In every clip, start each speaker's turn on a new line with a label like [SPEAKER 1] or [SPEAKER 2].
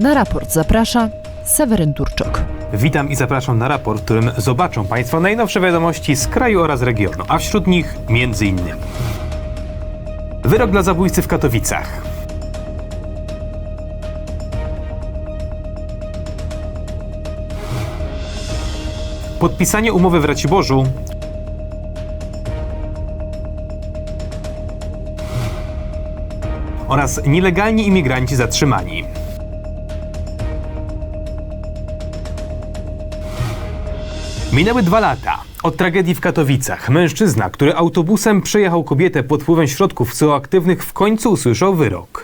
[SPEAKER 1] Na raport zaprasza Seweryn Turczok.
[SPEAKER 2] Witam i zapraszam na raport, w którym zobaczą Państwo najnowsze wiadomości z kraju oraz regionu, a wśród nich między innymi Wyrok dla zabójcy w Katowicach. Podpisanie umowy w Raciborzu oraz nielegalni imigranci zatrzymani. Minęły dwa lata. Od tragedii w Katowicach mężczyzna, który autobusem przejechał kobietę pod wpływem środków psychoaktywnych, w końcu usłyszał wyrok.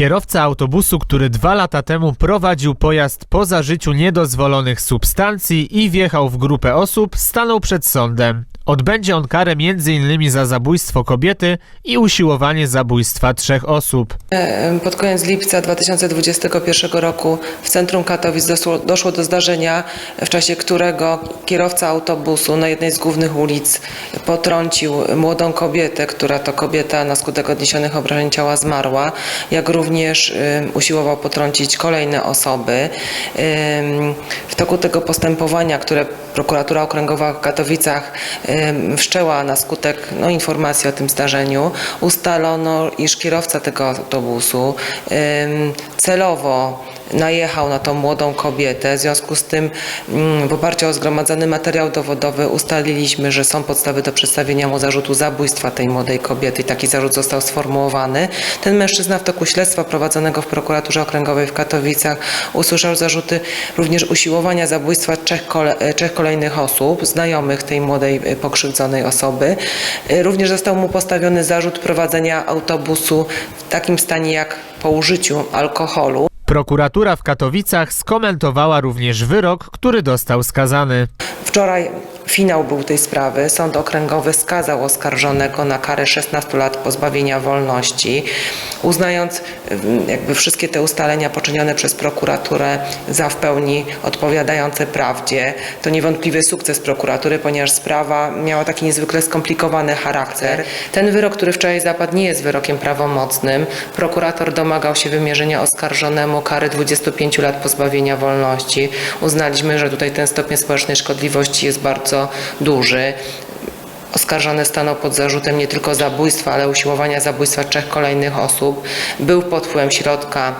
[SPEAKER 3] Kierowca autobusu, który dwa lata temu prowadził pojazd po zażyciu niedozwolonych substancji i wjechał w grupę osób, stanął przed sądem. Odbędzie on karę m.in. za zabójstwo kobiety i usiłowanie zabójstwa trzech osób.
[SPEAKER 4] Pod koniec lipca 2021 roku w centrum Katowic doszło, doszło do zdarzenia, w czasie którego kierowca autobusu na jednej z głównych ulic potrącił młodą kobietę, która to kobieta na skutek odniesionych obrażeń ciała zmarła, jak również y, usiłował potrącić kolejne osoby. Ym, W toku tego postępowania, które prokuratura okręgowa w Katowicach ym, wszczęła na skutek no, informacji o tym zdarzeniu, ustalono, iż kierowca tego autobusu celowo najechał na tą młodą kobietę. W związku z tym mm, w oparciu o zgromadzony materiał dowodowy ustaliliśmy, że są podstawy do przedstawienia mu zarzutu zabójstwa tej młodej kobiety taki zarzut został sformułowany. Ten mężczyzna w toku śledztwa prowadzonego w prokuraturze okręgowej w Katowicach usłyszał zarzuty również usiłowania zabójstwa trzech, kole, trzech kolejnych osób, znajomych tej młodej e, pokrzywdzonej osoby. E, Również został mu postawiony zarzut prowadzenia autobusu w takim stanie jak po użyciu alkoholu.
[SPEAKER 3] Prokuratura w Katowicach skomentowała również wyrok, który dostał skazany.
[SPEAKER 4] Wczoraj finał był tej sprawy. Sąd okręgowy skazał oskarżonego na karę 16 lat pozbawienia wolności, uznając jakby wszystkie te ustalenia poczynione przez prokuraturę za w pełni odpowiadające prawdzie. To niewątpliwy sukces prokuratury, ponieważ sprawa miała taki niezwykle skomplikowany charakter. Ten wyrok, który wczoraj zapadł, nie jest wyrokiem prawomocnym. Prokurator domagał się wymierzenia oskarżonemu kary 25 lat pozbawienia wolności. Uznaliśmy, że tutaj ten stopień społecznej szkodliwości jest bardzo duży. Oskarżony stanął pod zarzutem nie tylko zabójstwa, ale usiłowania zabójstwa trzech kolejnych osób. Był pod wpływem środka,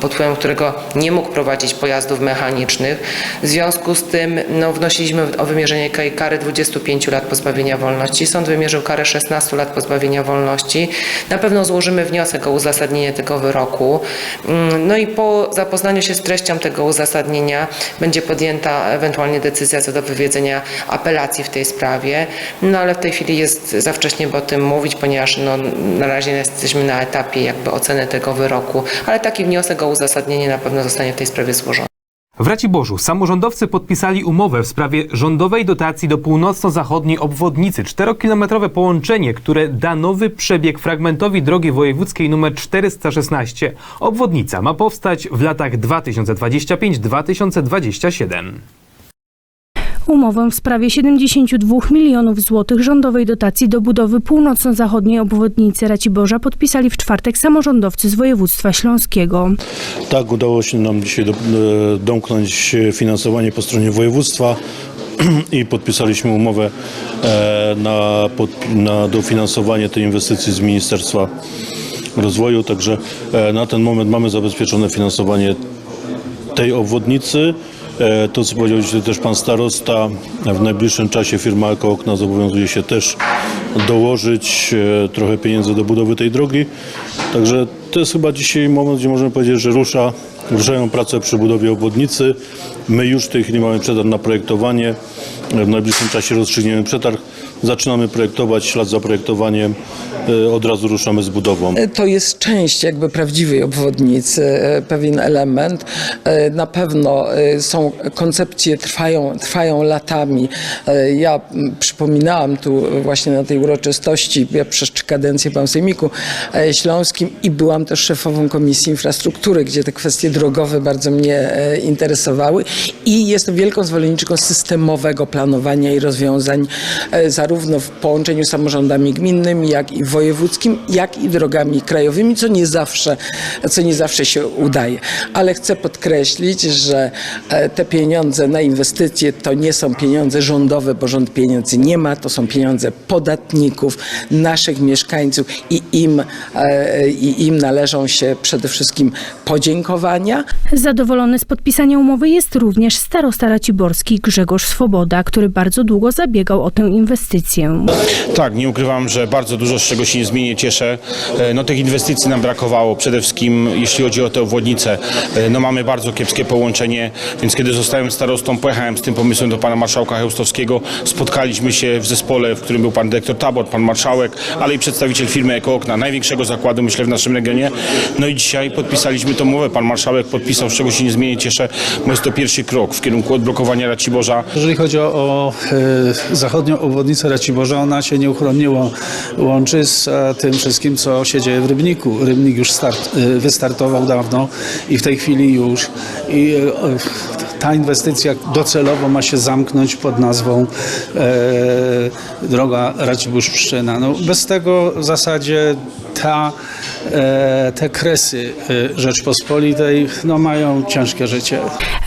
[SPEAKER 4] pod wpływem którego nie mógł prowadzić pojazdów mechanicznych. W związku z tym no, wnosiliśmy o wymierzenie kary 25 lat pozbawienia wolności. Sąd wymierzył karę 16 lat pozbawienia wolności. Na pewno złożymy wniosek o uzasadnienie tego wyroku. Mm, No i po zapoznaniu się z treścią tego uzasadnienia będzie podjęta ewentualnie decyzja co do wywiedzenia apelacji w tej sprawie. No ale w tej chwili jest za wcześnie, by o tym mówić, ponieważ no, na razie jesteśmy na etapie jakby oceny tego wyroku, ale taki wniosek o uzasadnienie na pewno zostanie w tej sprawie złożony.
[SPEAKER 2] W Raciborzu samorządowcy podpisali umowę w sprawie rządowej dotacji do północno-zachodniej obwodnicy. Czterokilometrowe połączenie, które da nowy przebieg fragmentowi drogi wojewódzkiej nr 416. Obwodnica ma powstać w latach 2025-2027.
[SPEAKER 5] Umowę w sprawie 72 milionów złotych rządowej dotacji do budowy północno-zachodniej obwodnicy Raciborza podpisali w czwartek samorządowcy z województwa śląskiego.
[SPEAKER 6] Tak, udało się nam dzisiaj e, domknąć finansowanie po stronie województwa i podpisaliśmy umowę e, na, na dofinansowanie tej inwestycji z Ministerstwa Rozwoju, także e, na ten moment mamy zabezpieczone finansowanie tej obwodnicy. E, To, co powiedział dzisiaj też pan starosta, w najbliższym czasie firma Eko Okna zobowiązuje się też dołożyć e, trochę pieniędzy do budowy tej drogi. Także to jest chyba dzisiaj moment, gdzie możemy powiedzieć, że rusza, ruszają prace przy budowie obwodnicy. My już w tej chwili mamy przetarg na projektowanie. W najbliższym czasie rozstrzygniemy przetarg. Zaczynamy projektować, ślad za projektowaniem. E, Od razu ruszamy z budową.
[SPEAKER 7] To jest część jakby prawdziwej obwodnicy, e, pewien element. E, Na pewno e, są koncepcje, trwają, trwają latami. E, Ja przypominałam tu właśnie na tej uroczystości, ja przez trzy kadencje byłam w Sejmiku e, Śląskim i byłam też szefową Komisji Infrastruktury, gdzie te kwestie drogowe bardzo mnie e, interesowały i jestem wielką zwolenniczką systemowego planowania i rozwiązań e, zarówno w połączeniu z samorządami gminnymi, jak i w wojewódzkim, jak i drogami krajowymi, co nie zawsze, co nie zawsze się udaje. Ale chcę podkreślić, że e, te pieniądze na inwestycje to nie są pieniądze rządowe, bo rząd pieniędzy nie ma, to są pieniądze podatników, naszych mieszkańców i im, e, i im należą się przede wszystkim podziękowania.
[SPEAKER 5] Zadowolony z podpisania umowy jest również starosta raciborski Grzegorz Swoboda, który bardzo długo zabiegał o tę inwestycję.
[SPEAKER 8] Tak, nie ukrywam, że bardzo dużo z czego się niezmiennie cieszę. E, No tych inwestycji nam brakowało, przede wszystkim jeśli chodzi o te obwodnice. E, No mamy bardzo kiepskie połączenie, więc kiedy zostałem starostą, pojechałem z tym pomysłem do pana marszałka Chełstowskiego. Spotkaliśmy się w zespole, w którym był pan dyrektor Tabor, pan marszałek, ale i przedstawiciel firmy Ekookna, największego zakładu myślę w naszym regionie. No i dzisiaj podpisaliśmy tą umowę. Pan marszałek podpisał, z czego się niezmiennie cieszę, bo jest to pierwszy krok w kierunku odblokowania Raciborza.
[SPEAKER 9] Jeżeli chodzi o, o e, zachodnią obwodnicę Raciborza, ona się nieuchronnie łą- łączy z e, tym wszystkim, co się dzieje w Rybniku. Rybnik już start, e, wystartował dawno i w tej chwili już i e, ta inwestycja docelowo ma się zamknąć pod nazwą e, droga Racibórz-Pszczyna. No, bez tego w zasadzie ta, e, te kresy Rzeczpospolitej no, mają ciężkie życie.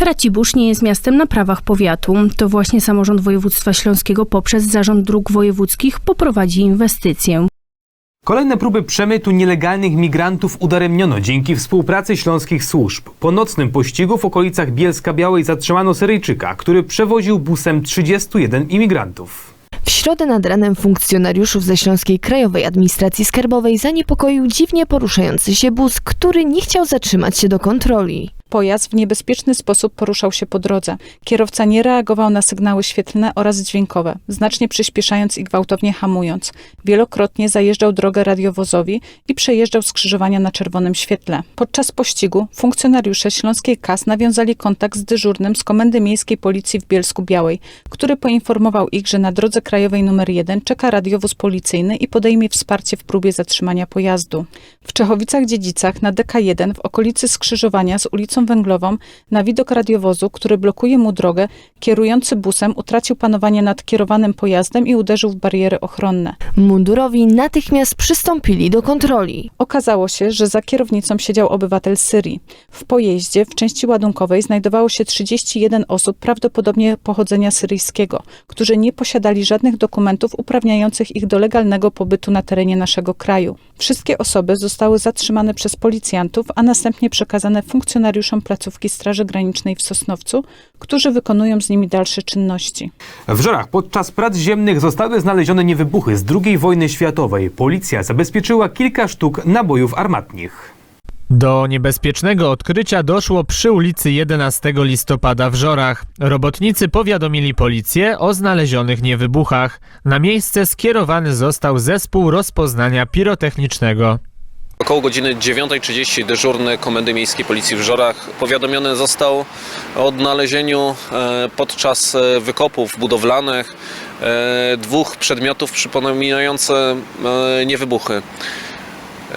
[SPEAKER 5] Racibórz nie jest miastem na prawach powiatu. To właśnie samorząd województwa śląskiego poprzez Zarząd Dróg Wojewódzkich poprowadzi inwestycję.
[SPEAKER 2] Kolejne próby przemytu nielegalnych migrantów udaremniono dzięki współpracy śląskich służb. Po nocnym pościgu w okolicach Bielska Białej zatrzymano Syryjczyka, który przewoził busem 31 imigrantów.
[SPEAKER 10] W środę nad ranem funkcjonariuszów ze Śląskiej Krajowej Administracji Skarbowej zaniepokoił dziwnie poruszający się bus, który nie chciał zatrzymać się do kontroli.
[SPEAKER 11] Pojazd w niebezpieczny sposób poruszał się po drodze. Kierowca nie reagował na sygnały świetlne oraz dźwiękowe, znacznie przyspieszając i gwałtownie hamując. Wielokrotnie zajeżdżał drogę radiowozowi i przejeżdżał skrzyżowania na czerwonym świetle. Podczas pościgu funkcjonariusze Śląskiej KAS nawiązali kontakt z dyżurnym z Komendy Miejskiej Policji w Bielsku Białej, który poinformował ich, że na drodze krajowej nr 1 czeka radiowóz policyjny i podejmie wsparcie w próbie zatrzymania pojazdu. W Czechowicach-Dziedzicach na DK1 w okolicy skrzyżowania z ulicą Węglową na widok radiowozu, który blokuje mu drogę, kierujący busem utracił panowanie nad kierowanym pojazdem i uderzył w bariery ochronne.
[SPEAKER 10] Mundurowi natychmiast przystąpili do kontroli.
[SPEAKER 11] Okazało się, że za kierownicą siedział obywatel Syrii. W pojeździe w części ładunkowej znajdowało się 31 osób prawdopodobnie pochodzenia syryjskiego, którzy nie posiadali żadnych dokumentów uprawniających ich do legalnego pobytu na terenie naszego kraju. Wszystkie osoby zostały zatrzymane przez policjantów, a następnie przekazane funkcjonariuszom placówki Straży Granicznej w Sosnowcu, którzy wykonują z nimi dalsze czynności.
[SPEAKER 2] W Żorach podczas prac ziemnych zostały znalezione niewybuchy z II wojny światowej. Policja zabezpieczyła kilka sztuk nabojów armatnich.
[SPEAKER 3] Do niebezpiecznego odkrycia doszło przy ulicy 11 listopada w Żorach. Robotnicy powiadomili policję o znalezionych niewybuchach. Na miejsce skierowany został zespół rozpoznania pirotechnicznego.
[SPEAKER 12] Około godziny 9.30 dyżurny Komendy Miejskiej Policji w Żorach powiadomiony został o odnalezieniu e, podczas e, wykopów budowlanych e, dwóch przedmiotów przypominających niewybuchy.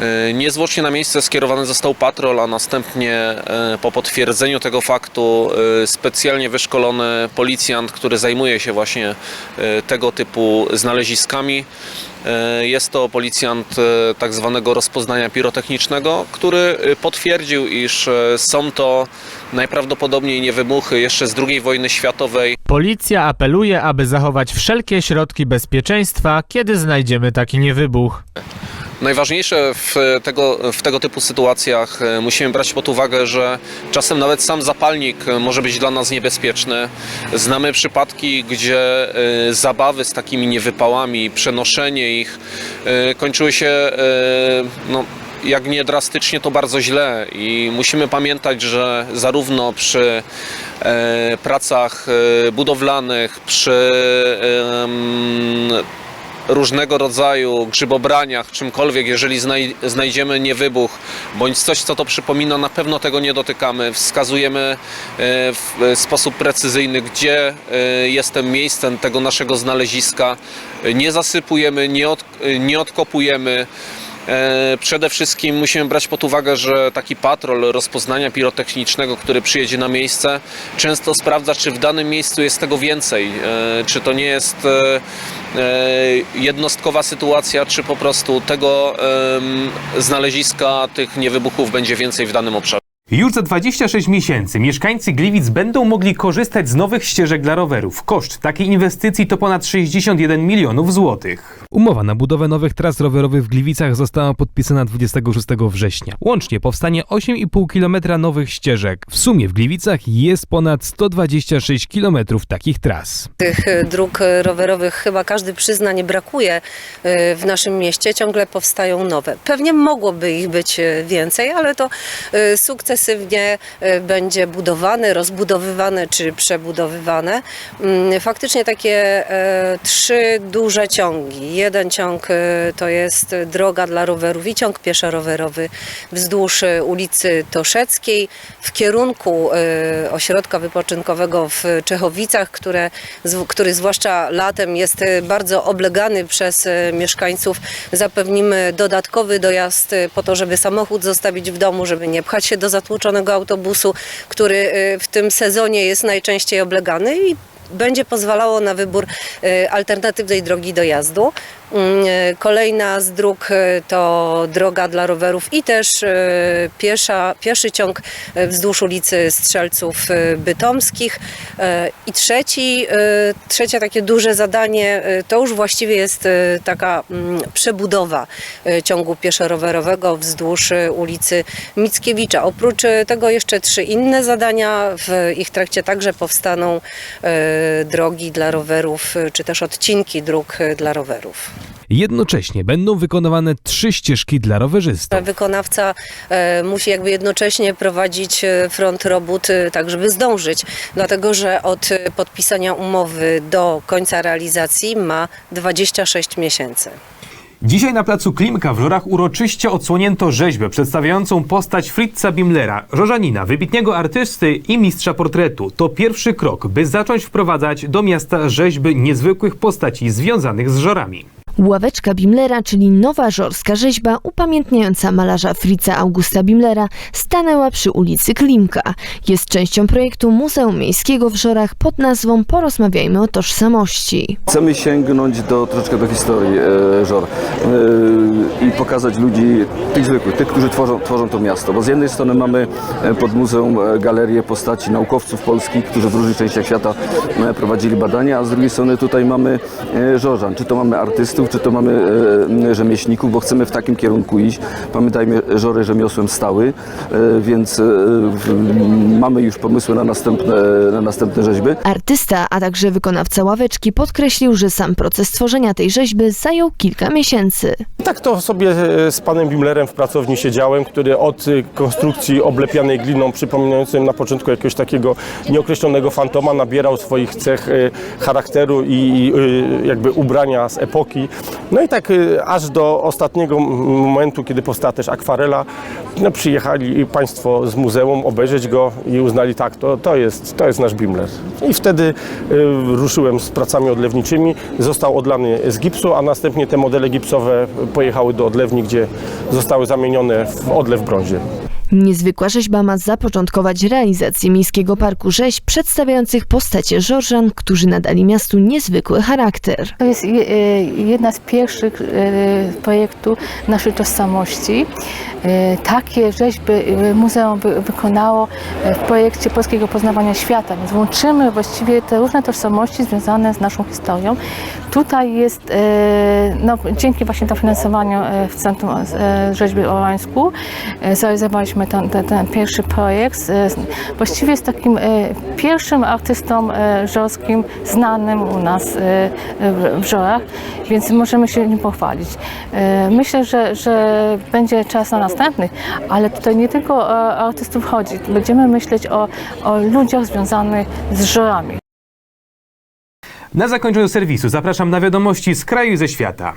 [SPEAKER 12] E, Niezwłocznie na miejsce skierowany został patrol, a następnie e, po potwierdzeniu tego faktu e, specjalnie wyszkolony policjant, który zajmuje się właśnie tego typu znaleziskami. Jest to policjant tak zwanego rozpoznania pirotechnicznego, który potwierdził, iż są to najprawdopodobniej niewybuchy jeszcze z II wojny światowej.
[SPEAKER 3] Policja apeluje, aby zachować wszelkie środki bezpieczeństwa, kiedy znajdziemy taki niewybuch.
[SPEAKER 12] Najważniejsze w tego, w tego typu sytuacjach e, musimy brać pod uwagę, że czasem nawet sam zapalnik e, może być dla nas niebezpieczny. Znamy przypadki, gdzie e, zabawy z takimi niewypałami, przenoszenie ich kończyły się no, jak nie drastycznie, to bardzo źle i musimy pamiętać, że zarówno przy pracach budowlanych, przy różnego rodzaju grzybobraniach, czymkolwiek, jeżeli znaj- znajdziemy niewybuch bądź coś, co to przypomina, na pewno tego nie dotykamy. Wskazujemy e, w e, sposób precyzyjny, gdzie e, jest tym miejscem tego naszego znaleziska. Nie zasypujemy, nie, od, nie odkopujemy. E, Przede wszystkim musimy brać pod uwagę, że taki patrol rozpoznania pirotechnicznego, który przyjedzie na miejsce, często sprawdza, czy w danym miejscu jest tego więcej, e, czy to nie jest e, jednostkowa sytuacja, czy po prostu tego znaleziska tych niewybuchów będzie więcej w danym obszarze.
[SPEAKER 2] Już za 26 miesięcy mieszkańcy Gliwic będą mogli korzystać z nowych ścieżek dla rowerów. Koszt takiej inwestycji to ponad 61 milionów złotych. Umowa na budowę nowych tras rowerowych w Gliwicach została podpisana 26 września. Łącznie powstanie 8,5 km nowych ścieżek. W sumie w Gliwicach jest ponad 126 km takich tras.
[SPEAKER 13] Tych e, dróg e, rowerowych chyba każdy przyzna nie brakuje e, w naszym mieście, ciągle powstają nowe. Pewnie mogłoby ich być więcej, ale to e, e, będzie budowane, rozbudowywane czy przebudowywane. Mm, Faktycznie takie e, trzy duże ciągi. Jeden ciąg e, to jest droga dla rowerów i ciąg pieszo-rowerowy wzdłuż e, ulicy Toszeckiej w kierunku ośrodka wypoczynkowego w Czechowicach, które, który zwłaszcza latem jest bardzo oblegany przez mieszkańców. Zapewnimy dodatkowy dojazd po to, żeby samochód zostawić w domu, żeby nie pchać się do zatłoczonego autobusu, który e, w tym sezonie jest najczęściej oblegany i będzie pozwalało na wybór e, alternatywnej drogi dojazdu. Mm, e, Kolejna z dróg e, to droga dla rowerów i też e, piesza, pieszy ciąg wzdłuż ulicy Strzelców Bytomskich. I trzeci, trzecie takie duże zadanie to już właściwie jest taka mm, przebudowa ciągu pieszo-rowerowego wzdłuż ulicy Mickiewicza. Oprócz tego jeszcze trzy inne zadania. W ich trakcie także powstaną drogi dla rowerów, czy też odcinki dróg dla rowerów.
[SPEAKER 2] Jednocześnie będą wykonywane trzy ścieżki dla rowerzystów.
[SPEAKER 13] Wykonawca e, musi jakby jednocześnie prowadzić e, front robót, e, tak żeby zdążyć, dlatego że od e, podpisania umowy do końca realizacji ma 26 miesięcy.
[SPEAKER 2] Dzisiaj na placu Klimka w Żorach uroczyście odsłonięto rzeźbę przedstawiającą postać Fritza Bimmlera, żorzanina, wybitnego artysty i mistrza portretu. To pierwszy krok, by zacząć wprowadzać do miasta rzeźby niezwykłych postaci związanych z żorami.
[SPEAKER 10] Ławeczka Bimmlera, czyli nowa żorska rzeźba upamiętniająca malarza Fritza Augusta Bimmlera, stanęła przy ulicy Klimka. Jest częścią projektu Muzeum Miejskiego w Żorach pod nazwą Porozmawiajmy o tożsamości.
[SPEAKER 14] Chcemy sięgnąć do, troszeczkę do historii e, Żor e, i pokazać ludzi, tych zwykłych, tych, którzy tworzą, tworzą to miasto. Bo z jednej strony mamy e, pod muzeum e, galerię postaci naukowców polskich, którzy w różnych częściach świata e, prowadzili badania, a z drugiej strony tutaj mamy Żorzan. Czy to mamy artystów, czy to mamy e, rzemieślników, bo chcemy w takim kierunku iść. Pamiętajmy, Żory rzemiosłem stały, e, więc e, w, mamy już pomysły na następne, na następne rzeźby.
[SPEAKER 10] Artysta, a także wykonawca ławeczki podkreślił, że sam proces tworzenia tej rzeźby zajął kilka miesięcy.
[SPEAKER 15] Tak to sobie e, z panem Bimlerem w pracowni siedziałem, który od e, konstrukcji oblepianej gliną, przypominającym na początku jakiegoś takiego nieokreślonego fantoma, nabierał swoich cech e, charakteru i e, jakby ubrania z epoki. No i tak e, aż do ostatniego momentu, kiedy powstała też akwarela, no przyjechali państwo z muzeum obejrzeć go i uznali tak, to, to, jest, to jest nasz Bimler. I wtedy e, ruszyłem z pracami odlewniczymi, został odlany z gipsu, a następnie te modele gipsowe pojechały do odlewni, gdzie zostały zamienione w odlew w brązie.
[SPEAKER 10] Niezwykła rzeźba ma zapoczątkować realizację Miejskiego Parku Rzeźb przedstawiających postacie Żorżan, którzy nadali miastu niezwykły charakter.
[SPEAKER 16] To jest je- e, jedna z pierwszych e, projektów naszej tożsamości. E, Takie rzeźby muzeum wy- wykonało w projekcie Polskiego Poznawania Świata, więc łączymy właściwie te różne tożsamości związane z naszą historią. Tutaj jest, no, dzięki właśnie dofinansowaniu w Centrum Rzeźby Orańsku, e, ten, ten, ten pierwszy projekt. Właściwie jest takim e, pierwszym artystą e, żorskim znanym u nas e, w- Żorach, więc możemy się nim pochwalić. Myślę, że, że będzie czas na następnych, ale tutaj nie tylko o artystów chodzi. Będziemy myśleć o, o ludziach związanych z Żorami.
[SPEAKER 2] Na zakończeniu serwisu zapraszam na wiadomości z kraju i ze świata.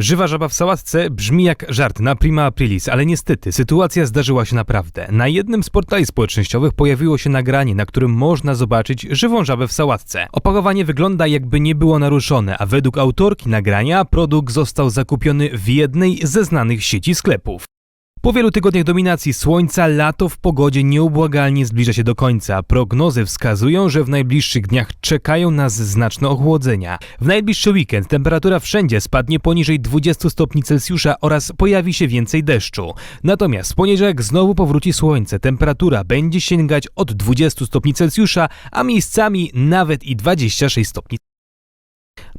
[SPEAKER 2] Żywa żaba w sałatce brzmi jak żart na prima aprilis, ale niestety sytuacja zdarzyła się naprawdę. Na jednym z portali społecznościowych pojawiło się nagranie, na którym można zobaczyć żywą żabę w sałatce. Opakowanie wygląda jakby nie było naruszone, a według autorki nagrania produkt został zakupiony w jednej ze znanych sieci sklepów. Po wielu tygodniach dominacji słońca lato w pogodzie nieubłagalnie zbliża się do końca. Prognozy wskazują, że w najbliższych dniach czekają nas znaczne ochłodzenia. W najbliższy weekend temperatura wszędzie spadnie poniżej 20 stopni Celsjusza oraz pojawi się więcej deszczu. Natomiast w poniedziałek znowu powróci słońce. Temperatura będzie sięgać od 20 stopni Celsjusza, a miejscami nawet i 26 stopni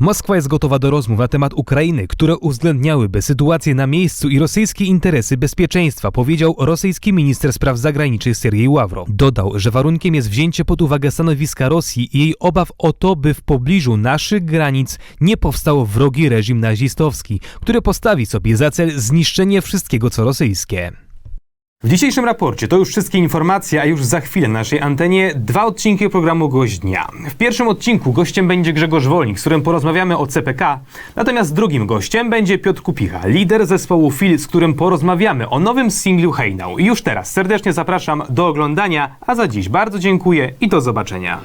[SPEAKER 2] Moskwa jest gotowa do rozmów na temat Ukrainy, które uwzględniałyby sytuację na miejscu i rosyjskie interesy bezpieczeństwa, powiedział rosyjski minister spraw zagranicznych Sergiej Ławrow. Dodał, że warunkiem jest wzięcie pod uwagę stanowiska Rosji i jej obaw o to, by w pobliżu naszych granic nie powstał wrogi reżim nazistowski, który postawi sobie za cel zniszczenie wszystkiego co rosyjskie. W dzisiejszym raporcie to już wszystkie informacje, a już za chwilę na naszej antenie dwa odcinki programu Gość Dnia. W pierwszym odcinku gościem będzie Grzegorz Wolnik, z którym porozmawiamy o CPK, natomiast drugim gościem będzie Piotr Kupicha, lider zespołu Fil, z którym porozmawiamy o nowym singlu Hey Now. I już teraz serdecznie zapraszam do oglądania, a za dziś bardzo dziękuję i do zobaczenia.